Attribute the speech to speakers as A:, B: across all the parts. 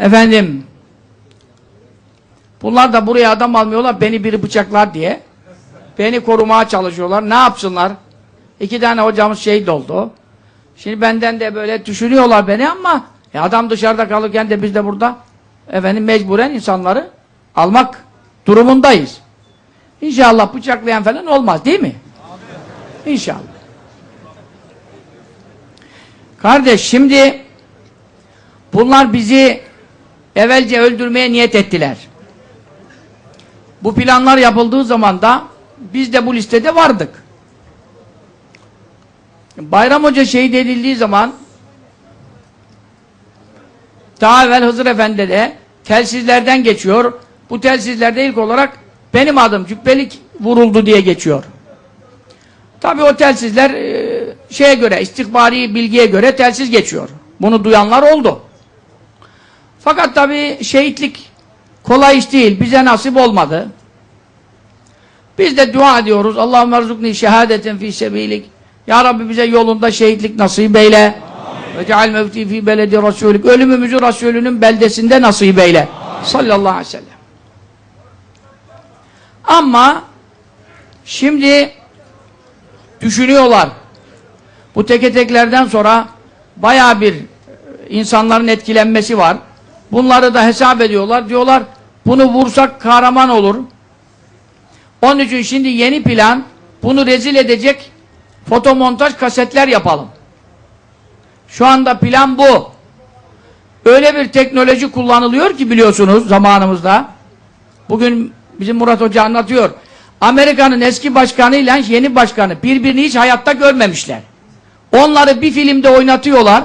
A: Efendim bunlar da buraya adam almıyorlar beni biri bıçaklar diye. Beni korumaya çalışıyorlar. Ne yapsınlar? İki tane hocamız şehit oldu. Şimdi benden de böyle düşünüyorlar beni ama e adam dışarıda kalırken de biz de burada efendim mecburen insanları almak durumundayız. İnşallah bıçaklayan falan olmaz değil mi? İnşallah. Kardeş şimdi bunlar bizi evvelce öldürmeye niyet ettiler. Bu planlar yapıldığı zaman da biz de bu listede vardık. Bayram Hoca şehit edildiği zaman daha evvel Hızır Efendi de telsizlerden geçiyor. Bu telsizlerde ilk olarak benim adım Cübbelik vuruldu diye geçiyor. Tabi o telsizler e, şeye göre, istihbari bilgiye göre telsiz geçiyor. Bunu duyanlar oldu. Fakat tabi şehitlik kolay iş değil. Bize nasip olmadı. Biz de dua ediyoruz. Allahümme erzukni şehadetin fi sebilik. Ya Rabbi bize yolunda şehitlik nasip eyle. Ve ceal mevti fi beledi Resulük. Ölümümüzü Resulünün beldesinde nasip eyle. Sallallahu aleyhi ve sellem. Ama şimdi düşünüyorlar. Bu teke teklerden sonra baya bir insanların etkilenmesi var. Bunları da hesap ediyorlar. Diyorlar bunu vursak kahraman olur. Onun için şimdi yeni plan bunu rezil edecek fotomontaj kasetler yapalım. Şu anda plan bu. Öyle bir teknoloji kullanılıyor ki biliyorsunuz zamanımızda. Bugün bizim Murat Hoca anlatıyor. Amerika'nın eski başkanıyla yeni başkanı birbirini hiç hayatta görmemişler. Onları bir filmde oynatıyorlar.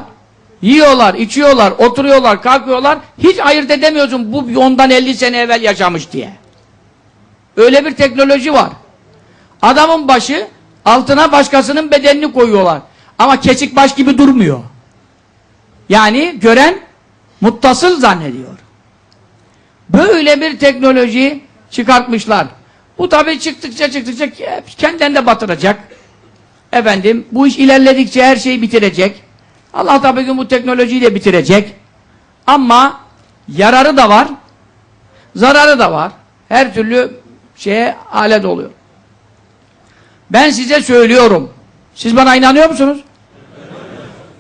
A: Yiyorlar, içiyorlar, oturuyorlar, kalkıyorlar. Hiç ayırt edemiyorsun bu ondan 50 sene evvel yaşamış diye. Öyle bir teknoloji var. Adamın başı altına başkasının bedenini koyuyorlar. Ama keçik baş gibi durmuyor. Yani gören muttasıl zannediyor. Böyle bir teknoloji çıkartmışlar. Bu tabi çıktıkça çıktıkça kendilerini de batıracak. Efendim bu iş ilerledikçe her şeyi bitirecek. Allah tabi gün bu teknolojiyi de bitirecek. Ama yararı da var. Zararı da var. Her türlü şeye alet oluyor. Ben size söylüyorum. Siz bana inanıyor musunuz?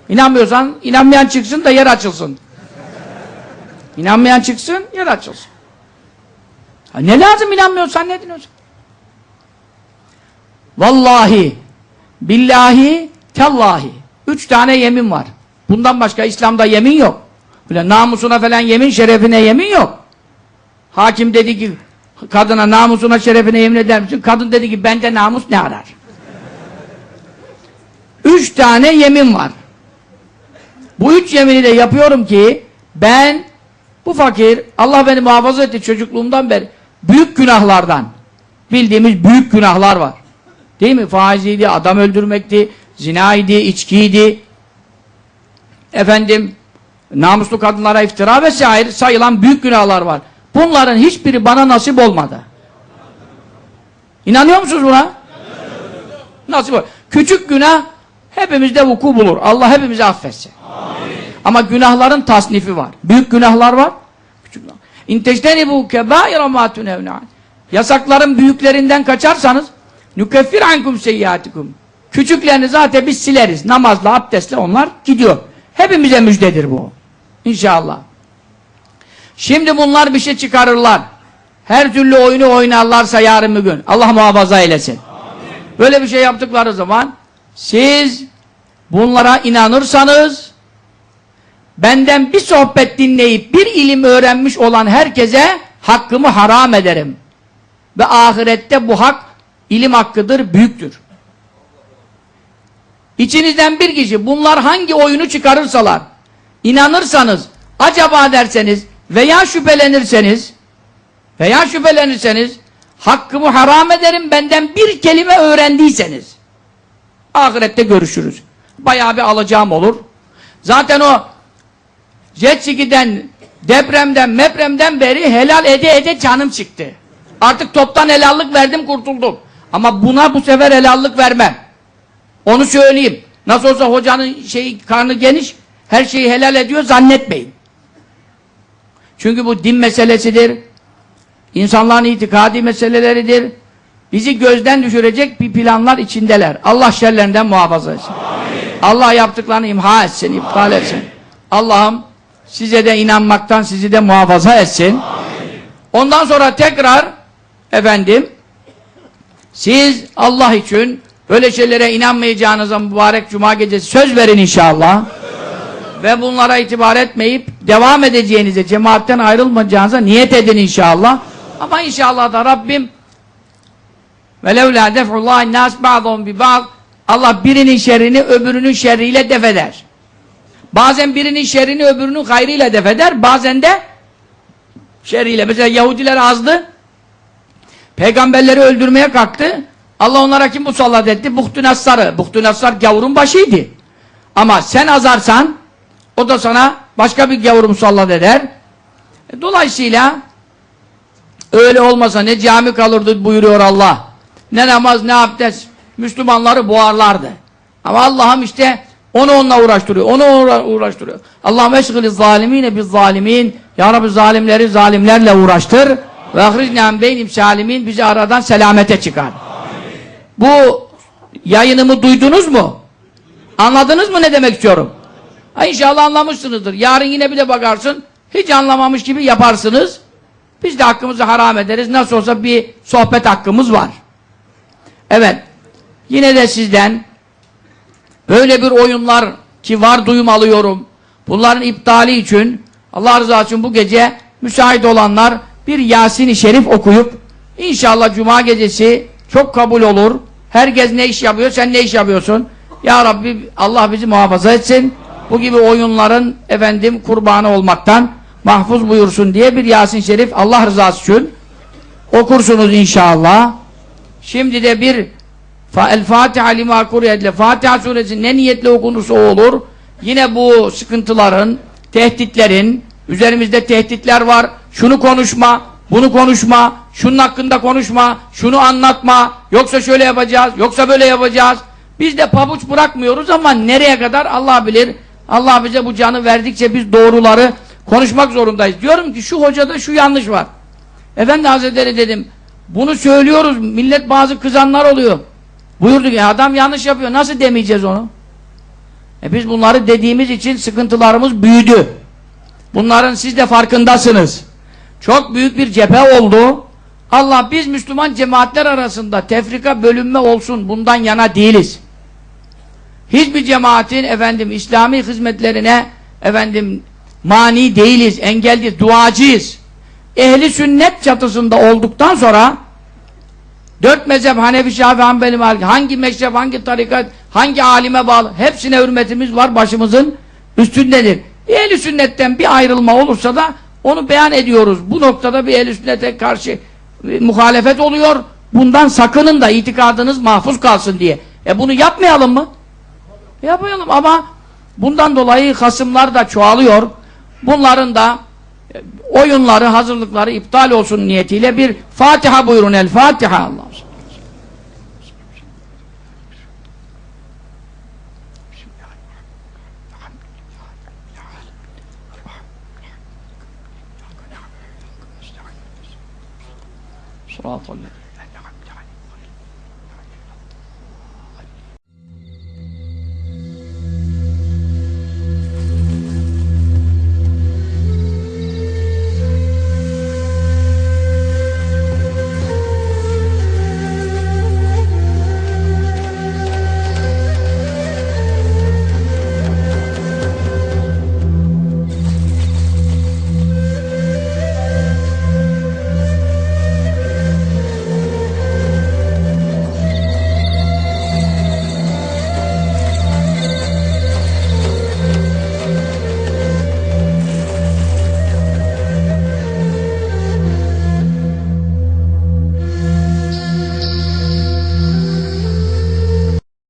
A: İnanmıyorsan inanmayan çıksın da yer açılsın. İnanmayan çıksın yer açılsın. Ha, ne lazım inanmıyorsan ne dinliyorsun? Vallahi, billahi, tallahi. Üç tane yemin var. Bundan başka İslam'da yemin yok. Böyle namusuna falan yemin, şerefine yemin yok. Hakim dedi ki kadına namusuna şerefine yemin eder misin? Kadın dedi ki bende namus ne arar? Üç tane yemin var. Bu üç yemini de yapıyorum ki ben bu fakir Allah beni muhafaza etti çocukluğumdan beri büyük günahlardan bildiğimiz büyük günahlar var. Değil mi? Faiziydi, adam öldürmekti, zinaydı, içkiydi. Efendim namuslu kadınlara iftira vesaire sayılan büyük günahlar var. Bunların hiçbiri bana nasip olmadı. İnanıyor musunuz buna? Nasip ol. Küçük günah hepimizde vuku bulur. Allah hepimizi affetsin. Amin. Ama günahların tasnifi var. Büyük günahlar var. Küçük günah. İnteşteni bu kebaira ma. Yasakların büyüklerinden kaçarsanız nukeffir ankum seyyatikum. Küçüklerini zaten biz sileriz. Namazla, abdestle onlar gidiyor. Hepimize müjdedir bu. İnşallah. Şimdi bunlar bir şey çıkarırlar. Her türlü oyunu oynarlarsa yarın bir gün. Allah muhafaza eylesin. Amin. Böyle bir şey yaptıkları zaman siz bunlara inanırsanız benden bir sohbet dinleyip bir ilim öğrenmiş olan herkese hakkımı haram ederim. Ve ahirette bu hak ilim hakkıdır, büyüktür. İçinizden bir kişi bunlar hangi oyunu çıkarırsalar inanırsanız, acaba derseniz veya şüphelenirseniz veya şüphelenirseniz hakkımı haram ederim benden bir kelime öğrendiyseniz ahirette görüşürüz. Bayağı bir alacağım olur. Zaten o jet ski'den depremden mepremden beri helal ede ede canım çıktı. Artık toptan helallik verdim kurtuldum. Ama buna bu sefer helallik vermem. Onu söyleyeyim. Nasıl olsa hocanın şeyi karnı geniş her şeyi helal ediyor zannetmeyin. Çünkü bu din meselesidir. İnsanların itikadi meseleleridir. Bizi gözden düşürecek bir planlar içindeler. Allah şerlerinden muhafaza etsin. Allah yaptıklarını imha etsin, iptal etsin. Allah'ım size de inanmaktan sizi de muhafaza etsin. Ondan sonra tekrar efendim siz Allah için böyle şeylere inanmayacağınıza mübarek cuma gecesi söz verin inşallah. Ve bunlara itibar etmeyip devam edeceğinize, cemaatten ayrılmayacağınıza niyet edin inşallah. Ama inşallah da Rabbim وَلَوْلَا دَفْعُ اللّٰهِ النَّاسِ بَعْضًا بِبَعْضٍ Allah birinin şerrini öbürünün şerriyle defeder. Bazen birinin şerrini öbürünün hayrıyla defeder. Bazen de şerriyle. Mesela Yahudiler azdı. Peygamberleri öldürmeye kalktı. Allah onlara kim musallat etti? Buhtunassar'ı. Buhtunassar gavurun başıydı. Ama sen azarsan o da sana başka bir gavur musallat eder. E, Dolayısıyla öyle olmasa ne cami kalırdı buyuruyor Allah. Ne namaz ne abdest. Müslümanları boğarlardı. Ama Allah'ım işte onu onunla uğraştırıyor. Onu uğra uğraştırıyor. Allah'ım eşgili zalimine biz zalimin. Ya Rabbi zalimleri zalimlerle uğraştır. Ve ahricne beynim salimin. Bizi aradan selamete çıkar. Bu yayınımı duydunuz mu? Anladınız mı ne demek istiyorum? Ha inşallah anlamışsınızdır. Yarın yine bir de bakarsın. Hiç anlamamış gibi yaparsınız. Biz de hakkımızı haram ederiz. Nasıl olsa bir sohbet hakkımız var. Evet. Yine de sizden böyle bir oyunlar ki var duyum alıyorum. Bunların iptali için Allah rızası için bu gece müsait olanlar bir Yasin-i Şerif okuyup inşallah Cuma gecesi çok kabul olur. Herkes ne iş yapıyor? Sen ne iş yapıyorsun? Ya Rabbi Allah bizi muhafaza etsin. Bu gibi oyunların efendim kurbanı olmaktan mahfuz buyursun diye bir Yasin Şerif Allah rızası için okursunuz inşallah. Şimdi de bir El Fatiha lima kuriyedle Fatiha suresi ne niyetle okunursa olur. Yine bu sıkıntıların, tehditlerin, üzerimizde tehditler var. Şunu konuşma, bunu konuşma, şunun hakkında konuşma, şunu anlatma, yoksa şöyle yapacağız, yoksa böyle yapacağız. Biz de pabuç bırakmıyoruz ama nereye kadar Allah bilir. Allah bize bu canı verdikçe biz doğruları konuşmak zorundayız. Diyorum ki şu hocada şu yanlış var. Efendi Hazretleri dedim, bunu söylüyoruz, millet bazı kızanlar oluyor. Buyurdu ki adam yanlış yapıyor, nasıl demeyeceğiz onu? E biz bunları dediğimiz için sıkıntılarımız büyüdü. Bunların siz de farkındasınız. Çok büyük bir cephe oldu. Allah biz Müslüman cemaatler arasında tefrika bölünme olsun bundan yana değiliz. Hiçbir cemaatin efendim İslami hizmetlerine efendim mani değiliz, engel değil, duacıyız. Ehli sünnet çatısında olduktan sonra dört mezhep Hanefi, Şafi, Hanbeli, Malik hangi meşrep, hangi tarikat, hangi alime bağlı hepsine hürmetimiz var başımızın üstündedir. Ehli sünnetten bir ayrılma olursa da onu beyan ediyoruz. Bu noktada bir ehli sünnete karşı muhalefet oluyor. Bundan sakının da itikadınız mahfuz kalsın diye. E bunu yapmayalım mı? Yapmayalım ama bundan dolayı hasımlar da çoğalıyor. Bunların da e, oyunları, hazırlıkları iptal olsun niyetiyle bir Fatiha buyurun. El Fatiha Allah. صراط